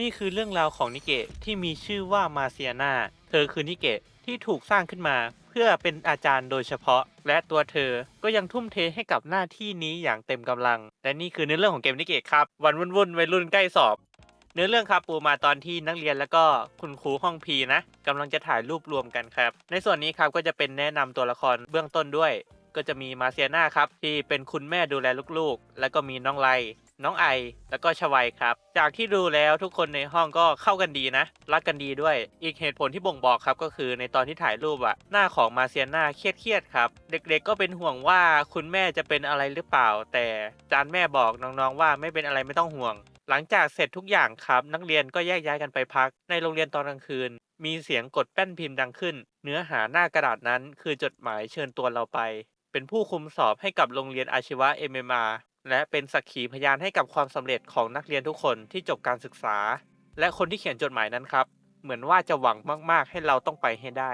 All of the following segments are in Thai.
นี่คือเรื่องราวของนิเกะที่มีชื่อว่ามาเซียนาเธอคือนิเกะที่ถูกสร้างขึ้นมา เพื่อเป็นอาจารย์โดยเฉพาะ และตัวเธอก็ยังทุ่มเทให้กับหน้าที่นี้อย่างเต็มกำลัง และนี่คือเนื้อเรื่องของเกมนิเกะครับ วันวุ่นๆวัยรุ่นใกล้สอบ เนื้อเรื่องครับปูมาตอนที่นักเรียนแล้วก็คุณครูห้องพีนะกำลังจะถ่ายรูปรวมกันครับ ในส่วนนี้ครับก็จะเป็นแนะนำตัวละครเบื้องต้นด้วย ก็จะมีมาเซียนาครับที่เป็นคุณแม่ดูแลลูกๆ แล้วก็มีน้องไล น้องไอ แล้วก็ชวัยครับ จากที่ดูแล้วทุกคนในห้องก็เข้ากันดีนะ รักกันดีด้วย อีกเหตุผลที่บ่งบอกครับก็คือในตอนที่ถ่ายรูปอะหน้าของมาเซียนาเครียดๆครับ เด็กๆก็เป็นห่วงว่าคุณแม่จะเป็นอะไรหรือเปล่า แต่จานแม่บอกน้องๆว่าไม่เป็นอะไรไม่ต้องห่วง หลังจากเสร็จทุกอย่างครับ นักเรียนก็แยกย้ายกันไปพัก ในโรงเรียนตอนกลางคืน มีเสียงกดแป้นพิมพ์ดังขึ้น เนื้อหาหน้ากระดาษนั้น คือจดหมายเชิญตัวเราไปเป็นผู้คุมสอบให้กับโรงเรียนอาชีวะ MMR และเป็นสักขีพยานให้กับความสำเร็จของนักเรียนทุกคนที่จบการศึกษา และคนที่เขียนจดหมายนั้นครับ เหมือนว่าจะหวังมาก ๆ ให้เราต้องไปให้ได้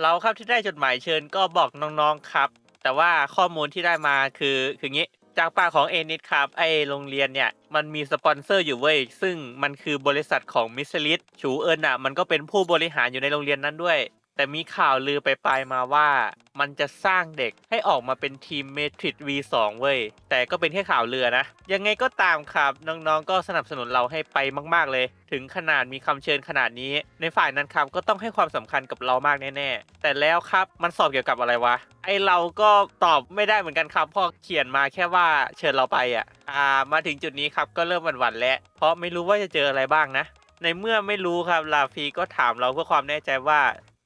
เราครับที่ได้จดหมายเชิญก็บอกน้องๆครับ แต่ว่าข้อมูลที่ได้มาคือคืองี้จากปากของเอนิดครับไอโรงเรียนเนี่ยมันมีสปอนเซอร์อยู่เว้ยซึ่งมันคือบริษัทของมิสลิสชูเอิญอะมันก็เป็นผู้บริหารอยู่ในโรงเรียนนั้นด้วย แต่มีข่าวลือไปปลายมาว่ามันจะสร้างเด็กให้ออกมาเป็นทีมเมทริก V2 เว้ย แต่ก็เป็นแค่ข่าวลือนะ ยังไงก็ตามครับ น้องๆ ก็สนับสนุนเราให้ไปมาก ๆ เลย ถึงขนาดมีคำเชิญขนาดนี้ ในฝ่ายนั้นครับก็ต้องให้ความสำคัญกับเรามากแน่ๆ แต่แล้วครับมันสอบเกี่ยวกับอะไรวะ ไอเราก็ตอบไม่ได้เหมือนกันครับพราะเขียนมาแค่ว่าเชิญเราไปอะ อ่า มาถึงจุดนี้ครับก็เริ่มหวั่นๆแล้ว เพราะไม่รู้ว่าจะเจออะไรบ้างนะ ในเมื่อไม่รู้ครับลาฟีก็ถามเราเพื่อความแน่ใจว่า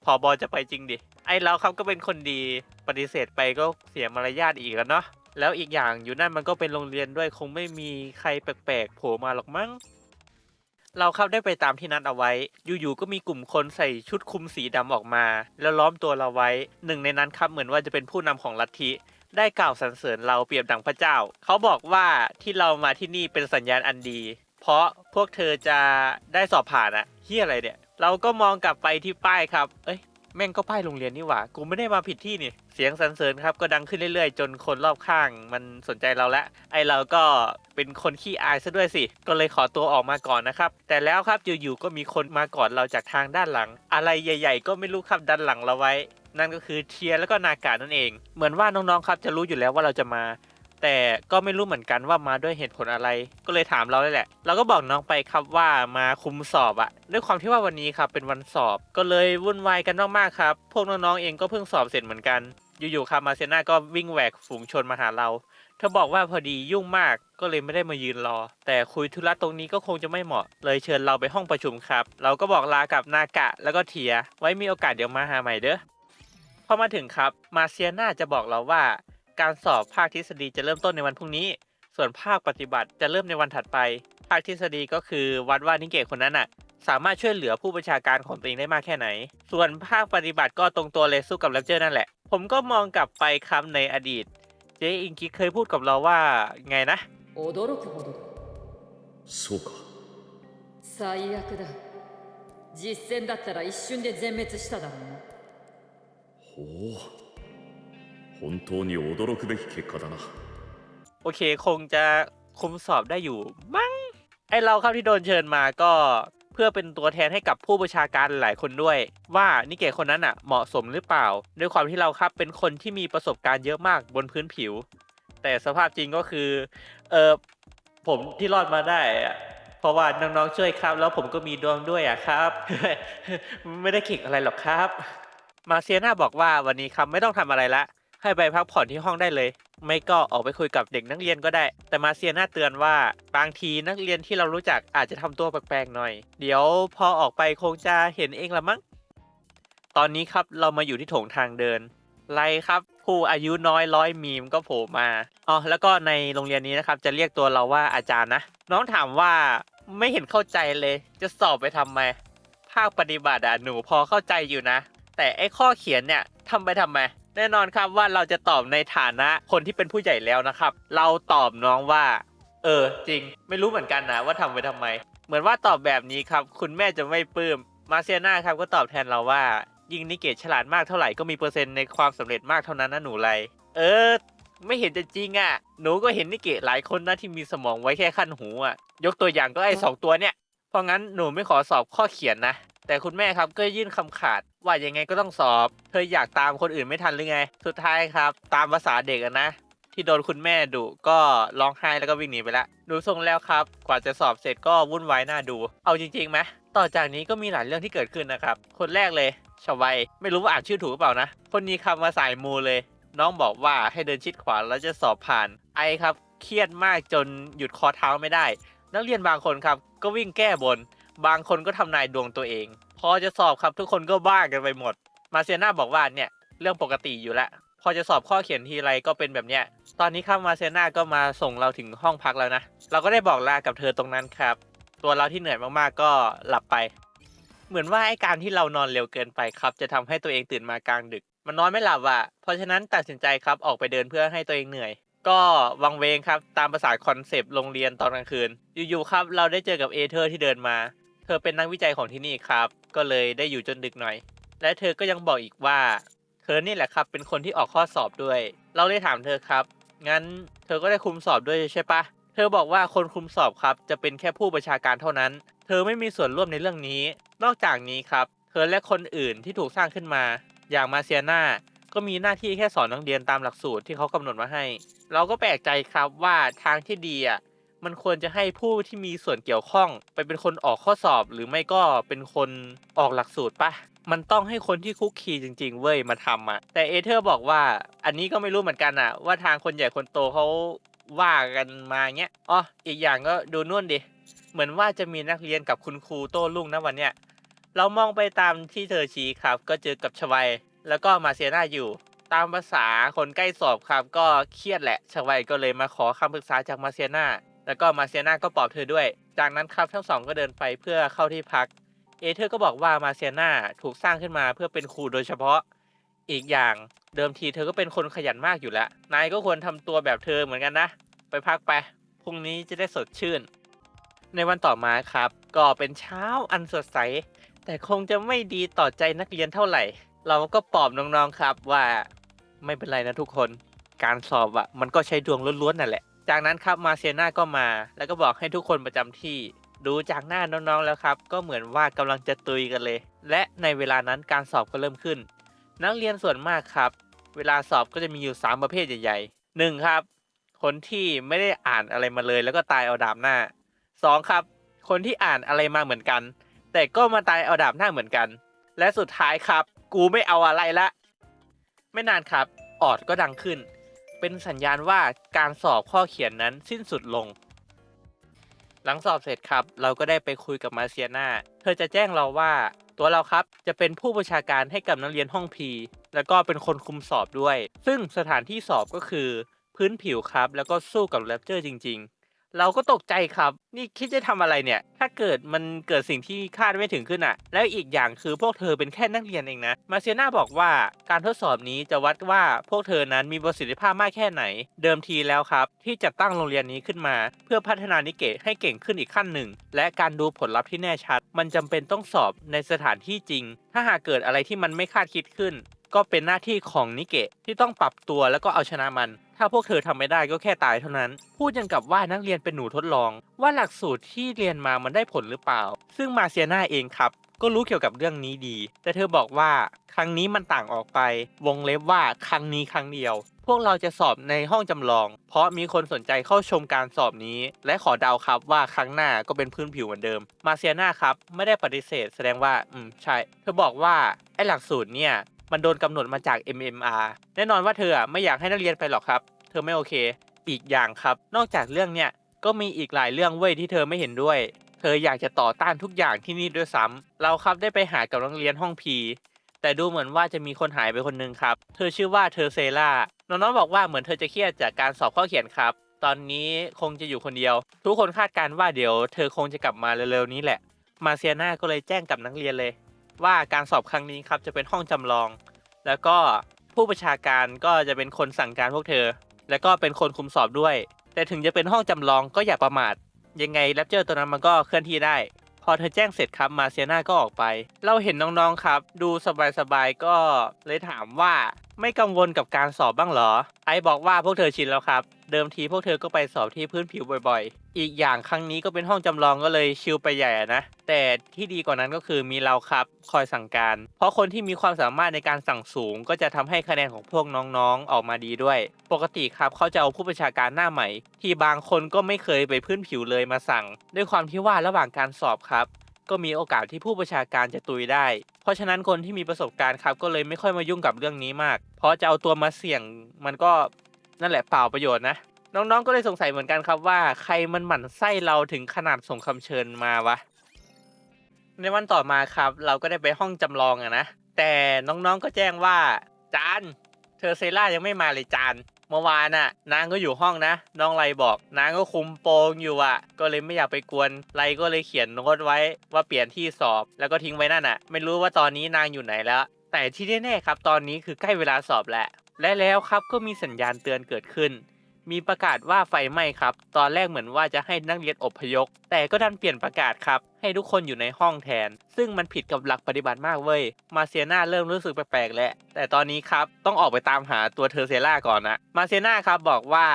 พอบอจะไปจริงดิ ไอเราครับก็เป็นคนดีปฏิเสธไปก็เสียมารยาทอีกแล้วเนาะ แล้วอีกอย่างอยู่นั่นมันก็เป็นโรงเรียนด้วยคงไม่มีใครแปลกๆโผล่มาหรอกมั้ง เราครับได้ไปตามที่นัดเอาไว้ อยู่ๆก็มีกลุ่มคนใส่ชุดคลุมสีดำออกมา แล้วล้อมตัวเราไว้ หนึ่งในนั้นครับเหมือนว่าจะเป็นผู้นำของลัทธิได้กล่าวสรรเสริญเราเปรียบดังพระเจ้า เขาบอกว่าที่เรามาที่นี่เป็นสัญญาณอันดี เพราะพวกเธอจะได้สอบผ่านอะเฮียอะไรเนี่ย เราก็มองกลับไปที่ป้ายครับ เอ้ยแม่งก็ป้ายโรงเรียนนี่หว่า กูไม่ได้มาผิดที่นี่ เสียงสรรเสริญครับก็ดังขึ้นเรื่อยๆ จนคนรอบข้าง มันสนใจเราแล้วไอเราก็เป็นคนขี้อายซะด้วยสิ ก็เลยขอตัวออกมาก่อนนะครับ แต่แล้วครับอยู่ๆก็มีคนมาก่อนเราจากทางด้านหลัง อะไรใหญ่ ๆ ก็ไม่รู้ครับดันหลังเราไว้ นั่นก็คือเทียแล้วก็นากานั่นเอง เหมือนว่าน้องๆครับจะรู้อยู่แล้วว่าเราจะมา แต่ก็ไม่รู้เหมือนกันว่ามาด้วยเหตุผลอะไร ก็เลยถามเราเลยแหละ เราก็บอกน้องไปครับว่ามาคุมสอบอะด้วยความที่ว่าวันนี้ครับเป็นวันสอบ ก็เลยวุ่นวายกันมากๆครับ พวกน้องๆเองก็เพิ่งสอบเสร็จเหมือนกัน อยู่ๆครับมาเซน่าก็วิ่งแหวกฝูงชนมาหาเรา เธอบอกว่าพอดียุ่งมากก็เลยไม่ได้มายืนรอ แต่คุยธุระตรงนี้ก็คงจะไม่เหมาะ เลยเชิญเราไปห้องประชุมครับ เราก็บอกลากับนากะแล้วก็เทีย ไว้มีโอกาสเดี๋ยวมาหาใหม่เด้อ พอมาถึงครับ มาเซียนาจะบอกเราว่า การสอบภาคทฤษฎีจะเริ่มต้นในวันพรุ่งนี้ ส่วนภาคปฏิบัติจะเริ่มในวันถัดไป ภาคทฤษฎีก็คือวัดว่านิเกะคนนั้นน่ะ สามารถช่วยเหลือผู้บัญชาการของตัวเองได้มากแค่ไหน ส่วนภาคปฏิบัติก็ตรงตัวเลยสู้กับแรปเจอร์นั่นแหละ ผมก็มองกลับไปครับในอดีต เจอิงกิเคยพูดกับเราว่าไงนะ 驚くほどだそうか最悪だ実戦だったら一瞬で全滅しただろうなほう 本当に驚くべき結果だな โอเคคงจะคุมสอบได้อยู่ มั้งไอเราครับที่โดนเชิญมาก็เพื่อเป็นตัวแทนให้กับผู้ประชาการหลายคนด้วย ว่านิเกะคนนั้นอ่ะเหมาะสมหรือเปล่า ด้วยความที่เราครับเป็นคนที่มีประสบการณ์เยอะมากบนพื้นผิว แต่สภาพจริงก็คือเออผมที่รอดมาได้อะเพราะว่าน้องๆช่วยครับ แล้วผมก็มีดวงด้วยอ่ะครับ ไม่ได้เข่งอะไรหรอกครับ มาเซียนาบอกว่าวันนี้ครับไม่ต้องทำอะไรละ ให้ไปพักผ่อนที่ห้องได้เลย ไม่ก็ออกไปคุยกับเด็กนักเรียนก็ได้ แต่มาเซียน่าเตือนว่า บางทีนักเรียนที่เรารู้จักอาจจะทำตัวแปลกๆหน่อย เดี๋ยวพอออกไปคงจะเห็นเองละมั้ง ตอนนี้ครับเรามาอยู่ที่โถงทางเดินไรครับผู้อายุน้อยร้อยมีมก็โผล่มาอ๋อแล้วก็ในโรงเรียนนี้นะครับ จะเรียกตัวเราว่าอาจารย์นะ น้องถามว่าไม่เห็นเข้าใจเลย จะสอบไปทำไมภาคปฏิบัติอะหนูพอเข้าใจอยู่นะ แต่ไอ้ข้อเขียนเนี่ย ทำไปทำไมแน่นอนครับว่าเราจะตอบในฐานะคนที่เป็นผู้ใหญ่แล้วนะครับ เราตอบน้องว่า เออ จริง ไม่รู้เหมือนกันนะว่าทำไปทำไม เหมือนว่าตอบแบบนี้ครับ คุณแม่จะไม่ปลื้มมาเซียนาครับก็ตอบแทนเราว่า ยิ่งนิเกตฉลาดมากเท่าไหร่ก็มีเปอร์เซ็นต์ในความสำเร็จมากเท่านั้นนะหนูไร เออ ไม่เห็นจะจริงอะ หนูก็เห็นนิเกะหลายคนนะที่มีสมองไว้แค่ขั้นหูอะ ยกตัวอย่างก็ไอ้สองตัวเนี่ยเพราะงั้นหนูไม่ขอสอบข้อเขียนนะ แต่คุณแม่ครับก็ยื่นคำขาดว่ายังไงก็ต้องสอบ เธออยากตามคนอื่นไม่ทันหรือไง สุดท้ายครับ ตามภาษาเด็กอะนะ ที่โดนคุณแม่ดุก็ร้องไห้แล้วก็วิ่งหนีไปละดูทรงแล้วครับ กว่าจะสอบเสร็จก็วุ่นวายน่าดู เอาจริงๆไหมต่อจากนี้ก็มีหลายเรื่องที่เกิดขึ้นนะครับ คนแรกเลยชวัยไม่รู้ว่าอ่านชื่อถูกหรือเปล่านะ คนนี้ครับมาสายมูเลย น้องบอกว่าให้เดินชิดขวาแล้วจะสอบผ่าน ไอครับ เครียดมากจนหยุดคอเท้าไม่ได้ นักเรียนบางคนครับ ก็วิ่งแก้บน บางคนก็ทำนายดวงตัวเอง พอจะสอบครับทุกคนก็บ้ากันไปหมด มาเซียนาบอกว่าเนี่ยเรื่องปกติอยู่แล้วพอจะสอบข้อเขียนทีไรก็เป็นแบบเนี้ย ตอนนี้ครับมาเซียนาก็มาส่งเราถึงห้องพักแล้วนะ เราก็ได้บอกลากับเธอตรงนั้นครับ ตัวเราที่เหนื่อยมากๆก็หลับไป เหมือนว่าไอการที่เรานอนเร็วเกินไปครับ จะทำให้ตัวเองตื่นมากลางดึก มันนอนไม่หลับอะ เพราะฉะนั้นตัดสินใจครับออกไปเดินเพื่อให้ตัวเองเหนื่อย ก็วังเวงครับตามภาษาคอนเซปต์โรงเรียนตอนกลางคืน อยู่ๆครับเราได้เจอกับเอเธอร์ที่เดินมา เธอเป็นนักวิจัยของที่นี่ครับ ก็เลยได้อยู่จนดึกหน่อย และเธอก็ยังบอกอีกว่า เธอนี่แหละครับ เป็นคนที่ออกข้อสอบด้วย เราเลยถามเธอครับ งั้นเธอก็ได้คุมสอบด้วยใช่ปะเธอบอกว่าคนคุมสอบครับ จะเป็นแค่ผู้ประชาการเท่านั้น เธอไม่มีส่วนร่วมในเรื่องนี้ นอกจากนี้ครับ เธอและคนอื่นที่ถูกสร้างขึ้นมา อย่างมาเซียนาก็มีหน้าที่แค่สอนนักเรียนตามหลักสูตรที่เขากำหนดมาให้ เราก็แปลกใจครับว่าทางที่ดีอะ มันควรจะให้ผู้ที่มีส่วนเกี่ยวข้อง ไปเป็นคนออกข้อสอบหรือไม่ก็เป็นคนออกหลักสูตรปะมันต้องให้คนที่คุกคีจริง ๆ เว้ยมาทำอะแต่เอเธอร์บอกว่า อันนี้ก็ไม่รู้เหมือนกันอะว่าทางคนใหญ่คนโตเขาว่ากันมาเงี้ยอ๋ออีกอย่างก็ดูนู่นดิเหมือนว่าจะมีนักเรียนกับคุณครูโต้รุ่งนะวันเนี้ยเรามองไปตามที่เธอชี้ครับ ก็เจอกับชวัย แล้วก็มาเซียนาอยู่ ตามภาษาคนใกล้สอบครับ ก็เครียดแหละชวัยก็เลยมาขอคำปรึกษาจากมาเซียนา แล้วก็มาเซียนาก็ปลอบเธอด้วย จากนั้นครับทั้งสองก็เดินไปเพื่อเข้าที่พัก เอเธอร์ก็บอกว่ามาเซียนาถูกสร้างขึ้นมาเพื่อเป็นครูโดยเฉพาะ อีกอย่างเดิมทีเธอก็เป็นคนขยันมากอยู่แล้ว นายก็ควรทำตัวแบบเธอเหมือนกันนะ ไปพักไป พรุ่งนี้จะได้สดชื่น ในวันต่อมาครับ ก็เป็นเช้าอันสดใส แต่คงจะไม่ดีต่อใจนักเรียนเท่าไหร่ เราก็ปลอบน้องๆครับว่าไม่เป็นไรนะทุกคน การสอบอะมันก็ใช้ดวงล้วนๆนั่นแหละ จากนั้นครับมาเซียนาก็มา แล้วก็บอกให้ทุกคนประจำที่ ดูจากหน้าน้องๆแล้วครับ ก็เหมือนว่ากำลังจะตุยกันเลย และในเวลานั้นการสอบก็เริ่มขึ้น นักเรียนส่วนมากครับ เวลาสอบก็จะมีอยู่ 3 ประเภทใหญ่ๆหนึ่งครับ คนที่ไม่ได้อ่านอะไรมาเลย แล้วก็ตายเอาดาบหน้าสองครับ คนที่อ่านอะไรมาเหมือนกัน แต่ก็มาตายเอาดาบหน้าเหมือนกัน และสุดท้ายครับ กูไม่เอาอะไรละ ไม่นานครับ ออดก็ดังขึ้น เป็นสัญญาณว่าการสอบข้อเขียนนั้นสิ้นสุดลง หลังสอบเสร็จครับ เราก็ได้ไปคุยกับมาเซียนาเธอจะแจ้งเราว่าตัวเราครับจะเป็นผู้ประชาการให้กับนักเรียนห้องพีแล้วก็เป็นคนคุมสอบด้วย ซึ่งสถานที่สอบก็คือพื้นผิวครับ แล้วก็สู้กับแรปเจอร์จริง ๆ เราก็ตกใจครับ นี่คิดจะทำอะไรเนี่ย ถ้าเกิดมันเกิดสิ่งที่คาดไม่ถึงขึ้นอะแล้วอีกอย่างคือพวกเธอเป็นแค่นักเรียนเองนะ มาเซียนาบอกว่าการทดสอบนี้จะวัดว่าพวกเธอนั้นมีประสิทธิภาพมากแค่ไหน เดิมทีแล้วครับ ที่จะตั้งโรงเรียนนี้ขึ้นมา เพื่อพัฒนานิเกะให้เก่งขึ้นอีกขั้นหนึ่ง และการดูผลลัพธ์ที่แน่ชัด มันจำเป็นต้องสอบในสถานที่จริง ถ้าหากเกิดอะไรที่มันไม่คาดคิดขึ้น ก็เป็นหน้าที่ของนิเกะที่ต้องปรับตัวแล้วก็เอาชนะมัน ถ้าพวกเธอทำไม่ได้ก็แค่ตายเท่านั้น พูดยังกับว่านักเรียนเป็นหนูทดลอง ว่าหลักสูตรที่เรียนมามันได้ผลหรือเปล่า ซึ่งมาเซียนาเองครับ ก็รู้เกี่ยวกับเรื่องนี้ดี แต่เธอบอกว่าครั้งนี้มันต่างออกไป วงเล็บว่าครั้งนี้ครั้งเดียว พวกเราจะสอบในห้องจำลอง เพราะมีคนสนใจเข้าชมการสอบนี้ และขอเดาครับว่าครั้งหน้าก็เป็นพื้นผิวเหมือนเดิม มาเซียนาครับ ไม่ได้ปฏิเสธ แสดงว่า อืม ใช่ เธอบอกว่าไอหลักสูตรเนี่ย มันโดนกำหนดมาจาก MMR แน่นอนว่าเธอไม่อยากให้นักเรียนไปหรอกครับ เธอไม่โอเค อีกอย่างครับ นอกจากเรื่องเนี่ยก็มีอีกหลายเรื่องเว้ยที่เธอไม่เห็นด้วย เธออยากจะต่อต้านทุกอย่างที่นี่ด้วยซ้ำเราครับได้ไปหากับนักเรียนห้องพีแต่ดูเหมือนว่าจะมีคนหายไปคนหนึงครับ เธอชื่อว่าเธอเซล่า น้องๆบอกว่าเหมือนเธอจะเครียดจากการสอบข้อเขียนครับ ตอนนี้คงจะอยู่คนเดียว ทุกคนคาดการณ์ว่าเดี๋ยว เธอคงจะกลับมาเร็วๆนี้แหละ มาเซียนาก็เลยแจ้งกับนักเรียนเลย ว่าการสอบครั้งนี้ครับจะเป็นห้องจำลอง แล้วก็ผู้ประชาการก็จะเป็นคนสั่งการพวกเธอ แล้วก็เป็นคนคุมสอบด้วย แต่ถึงจะเป็นห้องจำลองก็อย่าประมาท ยังไงแรปเจอร์ตัวนั้นมันก็เคลื่อนที่ได้ พอเธอแจ้งเสร็จครับมาเซียนาก็ออกไป เราเห็นน้องๆครับ ดูสบายๆก็เลยถามว่าไม่กังวลกับการสอบบ้างเหรอ ไอบอกว่าพวกเธอชินแล้วครับ เดิมทีพวกเธอก็ไปสอบที่พื้นผิวบ่อยๆ อีกอย่างครั้งนี้ก็เป็นห้องจำลองก็เลยชิลไปใหญ่นะ แต่ที่ดีกว่านั้นก็คือมีเราครับ คอยสั่งการ เพราะคนที่มีความสามารถในการสั่งสูง ก็จะทำให้คะแนนของพวกน้องๆออกมาดีด้วย ปกติครับเขาจะเอาผู้ประชาการหน้าใหม่ ที่บางคนก็ไม่เคยไปพื้นผิวเลยมาสั่ง ด้วยความที่ว่าระหว่างการสอบครับ ก็มีโอกาสที่ผู้ประชาการจะตุยได้ เพราะฉะนั้นคนที่มีประสบการณ์ครับ ก็เลยไม่ค่อยมายุ่งกับเรื่องนี้มาก เพราะจะเอาตัวมาเสี่ยงมันก็นั่นแหละเปล่าประโยชน์นะน้องๆ ก็เลยสงสัยเหมือนกันครับว่าใครมันหมั่นไส้เราถึงขนาดส่งคำเชิญมาวะ ในวันต่อมาครับ เราก็ได้ไปห้องจำลองอะนะ แต่น้องๆ ก็แจ้งว่าจาน เธอเซล่ายังไม่มาเลยจาน เมื่อวานน่ะ นางก็อยู่ห้องนะ น้องไรบอก นางก็คุมโปงอยู่อะก็เลยไม่อยากไปกวนไรก็เลยเขียนโน้ตไว้ว่าเปลี่ยนที่สอบ แล้วก็ทิ้งไว้นั่นอะไม่รู้ว่าตอนนี้นางอยู่ไหนแล้ว แต่ที่แน่ๆครับ ตอนนี้คือใกล้เวลาสอบแหละและแล้วครับก็มีสัญญาณเตือนเกิดขึ้น มีประกาศว่าไฟไหม้ครับ ตอนแรกเหมือนว่าจะให้นักเรียนอพยพ แต่ก็ดันเปลี่ยนประกาศครับ ให้ทุกคนอยู่ในห้องแทน ซึ่งมันผิดกับหลักปฏิบัติมากเว้ย มาเซียนาเริ่มรู้สึกแปลกๆแล้ว แต่ตอนนี้ครับ ต้องออกไปตามหาตัวเธอเซล่าก่อนนะมาเซียนาครับบอกว่า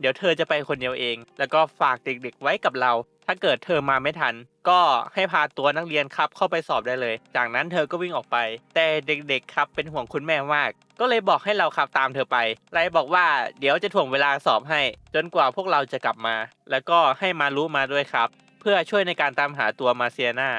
เดี๋ยวเธอจะไปคนเดียวเอง แล้วก็ฝากเด็กๆไว้กับเรา ถ้าเกิดเธอมาไม่ทัน ก็ให้พาตัวนักเรียนครับเข้าไปสอบได้เลย จากนั้นเธอก็วิ่งออกไป แต่เด็กๆครับเป็นห่วงคุณแม่มาก ก็เลยบอกให้เราขับตามเธอไปไลบอกว่าเดี๋ยวจะถ่วงเวลาสอบให้ จนกว่าพวกเราจะกลับมา แล้วก็ให้มารู้มาด้วยครับ เพื่อช่วยในการตามหาตัวมาเซียนา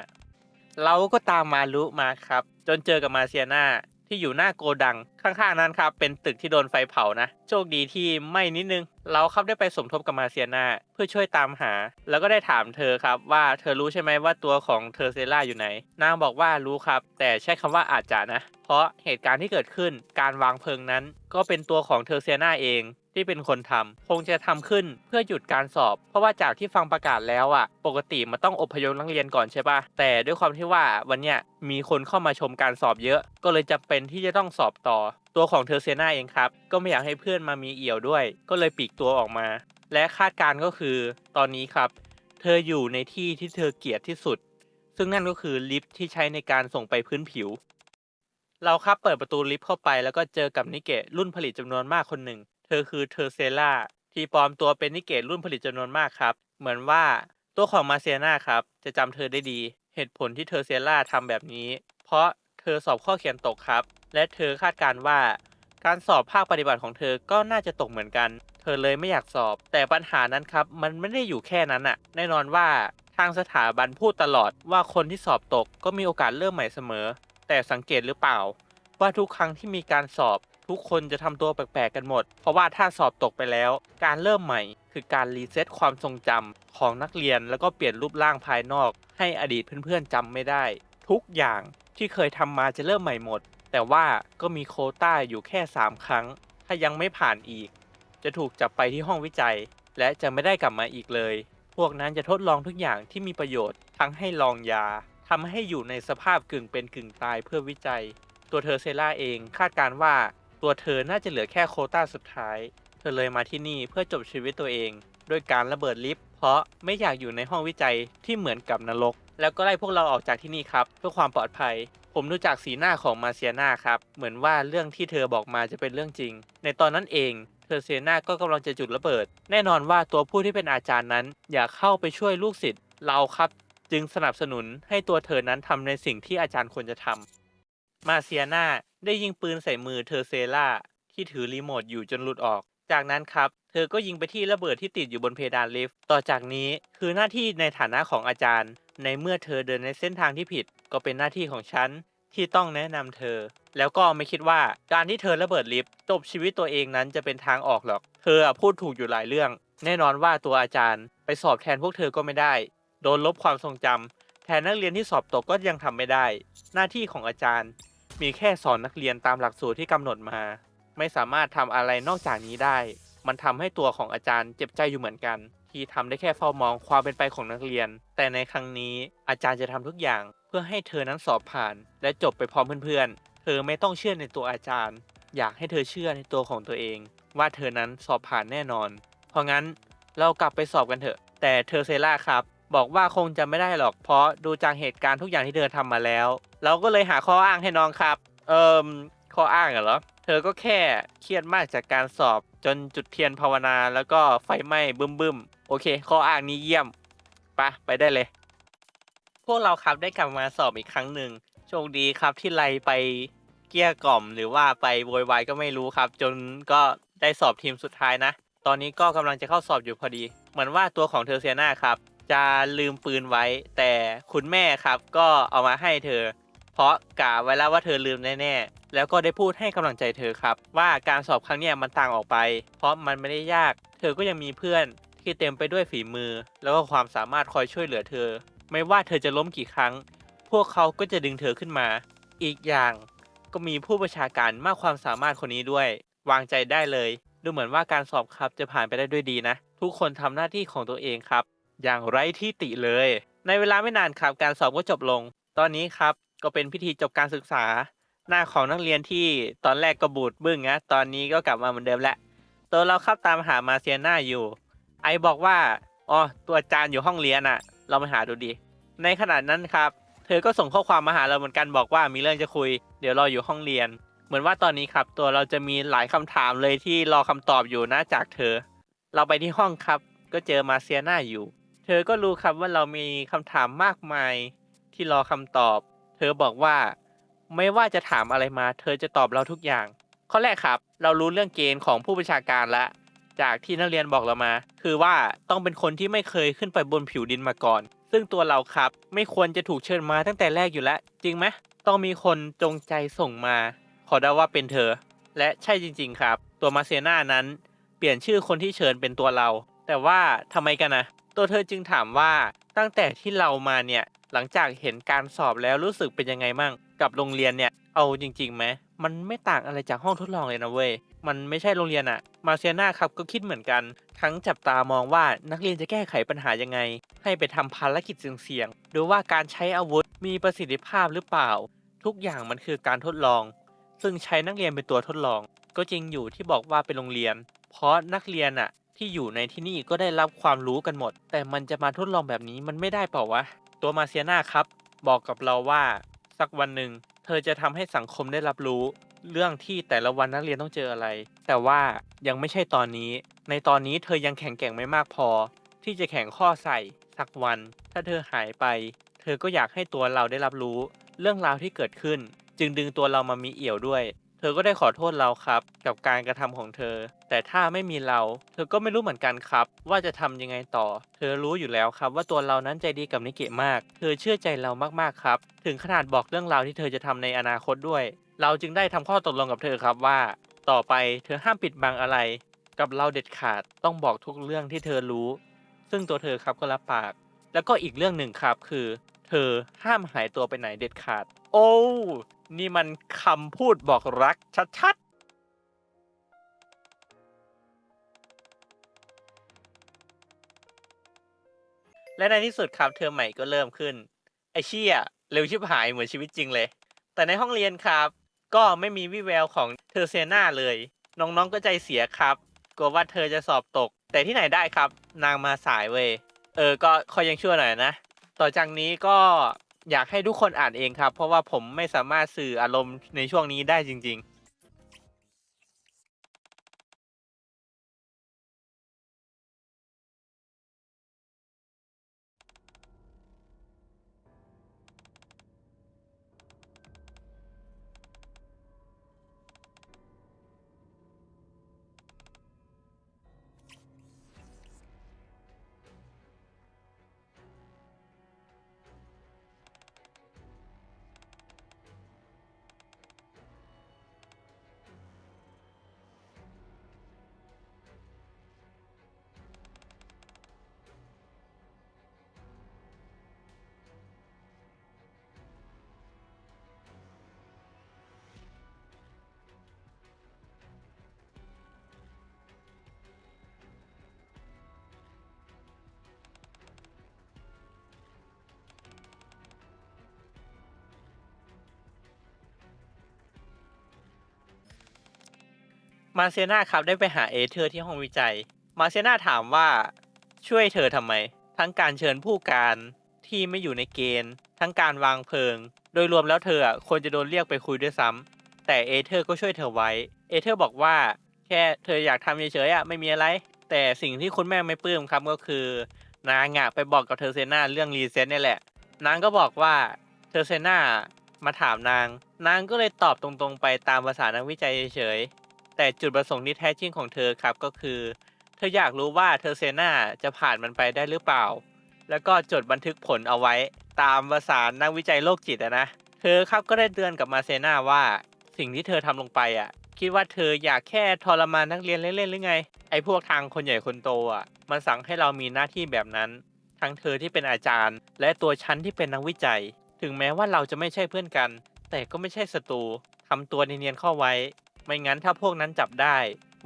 เราก็ตามมารุมาครับ จนเจอกับมาเซียนาที่อยู่หน้าโกดังข้างๆนั้นครับเป็นตึกที่โดนไฟเผานะโชคดีที่ไม่นิดนึง เราครับได้ไปสมทบกับมาเซียนาเพื่อช่วยตามหา แล้วก็ได้ถามเธอครับว่าเธอรู้ใช่ไหมว่าตัวของเธอเซล่าอยู่ไหน นางบอกว่ารู้ครับ แต่ใช้คำว่าอาจจะนะ เพราะเหตุการณ์ที่เกิดขึ้นการวางเพลิงนั้น ก็เป็นตัวของเธอเซียนาเองที่เป็นคนทำคงจะทำขึ้นเพื่อหยุดการสอบ เพราะว่าจากที่ฟังประกาศแล้วอะ ปกติมันต้องอพยพนักเรียนก่อนใช่ปะแต่ด้วยความที่ว่าวันเนี้ยมีคนเข้ามาชมการสอบเยอะ ก็เลยจะเป็นที่จะต้องสอบต่อ ตัวของเธอเซน่าเองครับ ก็ไม่อยากให้เพื่อนมามีเอี่ยวด้วย ก็เลยปีกตัวออกมา และคาดการณ์ก็คือตอนนี้ครับ เธออยู่ในที่ที่เธอเกลียดที่สุด ซึ่งนั่นก็คือลิฟต์ที่ใช้ในการส่งไปพื้นผิว เราครับเปิดประตูลิฟต์เข้าไปแล้วก็เจอกับนิเกะรุ่นผลิตจำนวนมากคนหนึ่ง เธอคือเธอเซล่าที่ปลอมตัวเป็นนิเกะรุ่นผลิตจำนวนมากครับ เหมือนว่าตัวของมาเซียนาครับ จะจำเธอได้ดี เหตุผลที่เธอเซล่าทำแบบนี้ เพราะเธอสอบข้อเขียนตกครับ และเธอคาดการว่า การสอบภาคปฏิบัติของเธอก็น่าจะตกเหมือนกัน เธอเลยไม่อยากสอบ แต่ปัญหานั้นครับมันไม่ได้อยู่แค่นั้นอะแน่นอนว่าทางสถาบันพูดตลอดว่าคนที่สอบตกก็มีโอกาสเริ่มใหม่เสมอ แต่สังเกตหรือเปล่า ว่าทุกครั้งที่มีการสอบทุกคนจะทำตัวแปลกๆกันหมด เพราะว่าถ้าสอบตกไปแล้ว การเริ่มใหม่ คือการรีเซ็ตความทรงจำของนักเรียนแล้วก็เปลี่ยนรูปร่างภายนอก ให้อดีตเพื่อนๆจำไม่ได้ ทุกอย่างที่เคยทำมาจะเริ่มใหม่หมด แต่ว่าก็มีโควต้าอยู่แค่ 3 ครั้ง ถ้ายังไม่ผ่านอีก จะถูกจับไปที่ห้องวิจัย และจะไม่ได้กลับมาอีกเลย พวกนั้นจะทดลองทุกอย่างที่มีประโยชน์ทั้งให้ลองยาทำให้อยู่ในสภาพกึ่งเป็นกึ่งตายเพื่อวิจัย ตัวเธอเซล่าเองคาดการณ์ว่าตัวเธอน่าจะเหลือแค่โคต้าสุดท้าย เธอเลยมาที่นี่เพื่อจบชีวิตตัวเองด้วยการระเบิดลิฟต์เพราะไม่อยากอยู่ในห้องวิจัยที่เหมือนกับนรก แล้วก็ไล่พวกเราออกจากที่นี่ครับ เพื่อความปลอดภัย ผมดูจากสีหน้าของมาเซียนาครับ เหมือนว่าเรื่องที่เธอบอกมาจะเป็นเรื่องจริง ในตอนนั้นเอง เธอเซียนาก็กำลังจะจุดระเบิด แน่นอนว่าตัวผู้ที่เป็นอาจารย์นั้น อยากเข้าไปช่วยลูกศิษย์เราครับ จึงสนับสนุนให้ตัวเธอนั้นทำในสิ่งที่อาจารย์ควรจะทำมาเซียนาได้ยิงปืนใส่มือเธอเซล่าที่ถือรีโมทอยู่จนหลุดออก จากนั้นครับ เธอก็ยิงไปที่ระเบิดที่ติดอยู่บนเพดานลิฟต์ ต่อจากนี้คือหน้าที่ในฐานะของอาจารย์ ในเมื่อเธอเดินในเส้นทางที่ผิด ก็เป็นหน้าที่ของฉันที่ต้องแนะนำเธอ แล้วก็ไม่คิดว่าการที่เธอระเบิดลิฟต์จบชีวิตตัวเองนั้นจะเป็นทางออกหรอก เธอพูดถูกอยู่หลายเรื่อง แน่นอนว่าตัวอาจารย์ ไปสอบแทนพวกเธอก็ไม่ได้ โดนลบความทรงจำแทนนักเรียนที่สอบตกก็ยังทำไม่ได้ หน้าที่ของอาจารย์ มีแค่สอนนักเรียนตามหลักสูตรที่กำหนดมา ไม่สามารถทำอะไรนอกจากนี้ได้ มันทำให้ตัวของอาจารย์เจ็บใจอยู่เหมือนกัน ที่ทำได้แค่เฝ้ามองความเป็นไปของนักเรียน แต่ในครั้งนี้อาจารย์จะทำทุกอย่าง เพื่อให้เธอนั้นสอบผ่าน และจบไปพร้อมเพื่อนๆ เธอไม่ต้องเชื่อในตัวอาจารย์ อยากให้เธอเชื่อในตัวของตัวเอง ว่าเธอนั้นสอบผ่านแน่นอน เพราะงั้นเรากลับไปสอบกันเถอะ แต่เธอเซล่าครับบอกว่าคงจะไม่ได้หรอกเพราะดูจากเหตุการณ์ทุกอย่างที่เธอทำมาแล้ว เราก็เลยหาข้ออ้างให้น้องครับ เอิมข้ออ้างเหรอ เธอก็แค่เครียดมากจากการสอบ จนจุดเทียนภาวนาแล้วก็ไฟไหม้บึ้มบึมๆโอเค ข้ออ้างนี้เยี่ยมปะไปได้เลย พวกเราครับได้กลับมาสอบอีกครั้งหนึ่งโชคดีครับที่ไลไปเกี้ยกล่อม หรือว่าไปโวยวายก็ไม่รู้ครับ จนก็ได้สอบทีมสุดท้ายนะ ตอนนี้ก็กำลังจะเข้าสอบอยู่พอดี เหมือนว่าตัวของเธอเซียนาครับ จะลืมปืนไว้ แต่คุณแม่ครับก็เอามาให้เธอ เพราะกะไว้แล้วว่าเธอลืมแน่ๆ แล้วก็ได้พูดให้กำลังใจเธอครับ ว่าการสอบครั้งนี้มันต่างออกไป เพราะมันไม่ได้ยาก เธอก็ยังมีเพื่อนที่เต็มไปด้วยฝีมือ แล้วก็ความสามารถคอยช่วยเหลือเธอ ไม่ว่าเธอจะล้มกี่ครั้ง พวกเขาก็จะดึงเธอขึ้นมา อีกอย่างก็มีผู้ประชาการมากความสามารถคนนี้ด้วย วางใจได้เลย ดูเหมือนว่าการสอบครับจะผ่านไปได้ด้วยดีนะ ทุกคนทำหน้าที่ของตัวเองครับ อย่างไร้ที่ติเลย ในเวลาไม่นานครับการสอบก็จบลง ตอนนี้ครับก็เป็นพิธีจบการศึกษา หน้าของนักเรียนที่ตอนแรกก็บูดบึ้งนะตอนนี้ก็กลับมาเหมือนเดิมแล้วตัวเราครับตามหามาเซียนาอยู่ ไอบอกว่าอ๋อตัวอาจารย์อยู่ห้องเรียนอะเราไปหาดูดิในขณะนั้นครับ เธอก็ส่งข้อความมาหาเราเหมือนกันบอกว่ามีเรื่องจะคุย เดี๋ยวรออยู่ห้องเรียน เหมือนว่าตอนนี้ครับ ตัวเราจะมีหลายคำถามเลยที่รอคำตอบอยู่นะจากเธอ เราไปที่ห้องครับ ก็เจอมาเซียนาอยู่ เธอก็รู้ครับว่าเรามีคำถามมากมายที่รอคำตอบ เธอบอกว่า ไม่ว่าจะถามอะไรมา เธอจะตอบเราทุกอย่าง ข้อแรกครับ เรารู้เรื่องเกณฑ์ของผู้บัญชาการแล้วจากที่นักเรียนบอกเรามา คือว่าต้องเป็นคนที่ไม่เคยขึ้นไปบนผิวดินมาก่อน ซึ่งตัวเราครับ ไม่ควรจะถูกเชิญมาตั้งแต่แรกอยู่แล้ว จริงไหมต้องมีคนจงใจส่งมา ขอเดาว่าเป็นเธอ และใช่จริง ๆ ครับ ตัวมาเซน่านั้น เปลี่ยนชื่อคนที่เชิญเป็นตัวเรา แต่ว่าทำไมกันนะตัวเธอจึงถามว่าตั้งแต่ที่เรามาเนี่ยหลังจากเห็นการสอบแล้วรู้สึกเป็นยังไงมั่ง กับโรงเรียนเนี่ย เอาจริงๆไหมมันไม่ต่างอะไรจากห้องทดลองเลยนะเว้ย มันไม่ใช่โรงเรียนอะมาเซียนาครับก็คิดเหมือนกัน ทั้งจับตามองว่านักเรียนจะแก้ไขปัญหายังไง ให้ไปทำภารกิจเสี่ยงๆหรือว่าการใช้อาวุธมีประสิทธิภาพหรือเปล่า ทุกอย่างมันคือการทดลอง ซึ่งใช้นักเรียนเป็นตัวทดลอง ก็จริงอยู่ที่บอกว่าเป็นโรงเรียน เพราะนักเรียนอะที่อยู่ในที่นี่ก็ได้รับความรู้กันหมด แต่มันจะมาทดลองแบบนี้มันไม่ได้เปล่าวะ ตัวมาเซียนาครับ บอกกับเราว่า สักวันหนึ่งเธอจะทำให้สังคมได้รับรู้ เรื่องที่แต่ละวันนักเรียนต้องเจออะไร แต่ว่ายังไม่ใช่ตอนนี้ ในตอนนี้เธอยังแข็งแกร่งไม่มากพอ ที่จะแข่งข้อใส่สักวัน ถ้าเธอหายไป เธอก็อยากให้ตัวเราได้รับรู้ เรื่องราวที่เกิดขึ้น จึงดึงตัวเรามามีเอี่ยวด้วย ธอก็ได้ขอโทษเราครับ กับการกระทำของเธอ แต่ถ้าไม่มีเรา เธอก็ไม่รู้เหมือนกันครับ ว่าจะทำยังไงต่อ เธอรู้อยู่แล้วครับ ว่าตัวเรานั้นใจดีกับนิเกะมาก เธอเชื่อใจเรามากๆครับ ถึงขนาดบอกเรื่องราวที่เธอจะทำในอนาคตด้วย เราจึงได้ทำข้อตกลงกับเธอครับว่า ต่อไปเธอห้ามปิดบังอะไร กับเราเด็ดขาดต้องบอกทุกเรื่องที่เธอรู้ ซึ่งตัวเธอครับก็รับปาก แล้วก็อีกเรื่องหนึ่งครับคือเอห้ามหายตัวไปไหนเด็ดขาด โอ้ นี่มันคำพูดบอกรักชัดๆ และในที่สุดครับเทอมใหม่ก็เริ่มขึ้น ไอเชี่ยเร็วชิบหายเหมือนชีวิตจริงเลย แต่ในห้องเรียนครับ ก็ไม่มีวิแววของเธอเซน่าเลย น้องๆก็ใจเสียครับกลัวว่าเธอจะสอบตก แต่ที่ไหนได้ครับ นางมาสายเว้ยเออ ก็คอยยังชั่วหน่อยนะ ต่อจากนี้ก็อยากให้ทุกคนอ่านเองครับ เพราะว่าผมไม่สามารถสื่ออารมณ์ในช่วงนี้ได้จริง ๆ มาเซนาครับได้ไปหาเอเธอร์ที่ห้องวิจัย มาเซนาถามว่าช่วยเธอทำไม ทั้งการเชิญผู้การที่ไม่อยู่ในเกณฑ์ ทั้งการวางเพลิง โดยรวมแล้วเธออะควรจะโดนเรียกไปคุยด้วยซ้ำแต่เอเธอร์ก็ช่วยเธอไว้ เอเธอร์บอกว่าแค่เธออยากทำเฉยๆอะไม่มีอะไร แต่สิ่งที่คุณแม่ไม่ปลื้มครับก็คือนางอะไปบอกกับเธอเซนาเรื่องรีเซ็ตนี่แหละ นางก็บอกว่าเธอเซนามาถามนาง นางก็เลยตอบตรงๆไปตามภาษานักวิจัยเฉย แต่จุดประสงค์ที่แท้จริงของเธอครับก็คือ เธออยากรู้ว่าเธอเซนาจะผ่านมันไปได้หรือเปล่า แล้วก็จดบันทึกผลเอาไว้ตามภาษานักวิจัยโรคจิตนะ เธอครับก็ได้เตือนกับมาเซนาว่า สิ่งที่เธอทำลงไปอะ คิดว่าเธออยากแค่ทรมานนักเรียนเล่นๆหรือไง ไอ้พวกทางคนใหญ่คนโตอะ มันสั่งให้เรามีหน้าที่แบบนั้น ทั้งเธอที่เป็นอาจารย์ และตัวฉันที่เป็นนักวิจัย ถึงแม้ว่าเราจะไม่ใช่เพื่อนกัน แต่ก็ไม่ใช่ศัตรูทำตัวเนียนๆเข้าไว้ ไม่งั้นถ้าพวกนั้นจับได้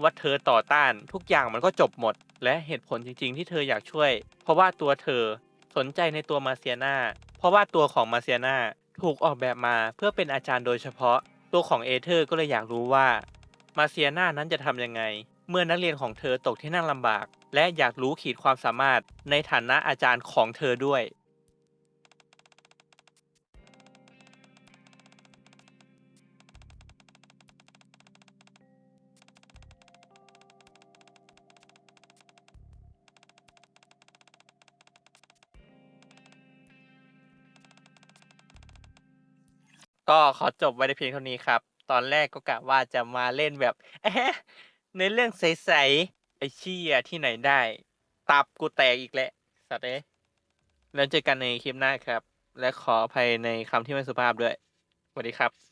ว่าเธอต่อต้านทุกอย่างมันก็จบหมด และเหตุผลจริง ๆ ที่เธออยากช่วย เพราะว่าตัวเธอสนใจในตัวมาเซียนาเพราะว่าตัวของมาเซียนาถูกออกแบบมาเพื่อเป็นอาจารย์โดยเฉพาะ ตัวของเอเธอร์ก็เลยอยากรู้ว่า มาเซียนานั้นจะทำยังไง เมื่อนักเรียนของเธอตกที่นั่งลำบาก และอยากรู้ขีดความสามารถในฐานะอาจารย์ของเธอด้วย ก็ขอจบไว้ในเพียงเท่านี้ครับ ตอนแรกก็กะว่าจะมาเล่นแบบเอะในเรื่องใสๆไอ้เชี่ยที่ไหนได้ ตับกูแตกอีกแล้วสัตว์เอ้แล้วเจอกันในคลิปหน้าครับ และขออภัยในคำที่ไม่สุภาพด้วยสวัสดีครับ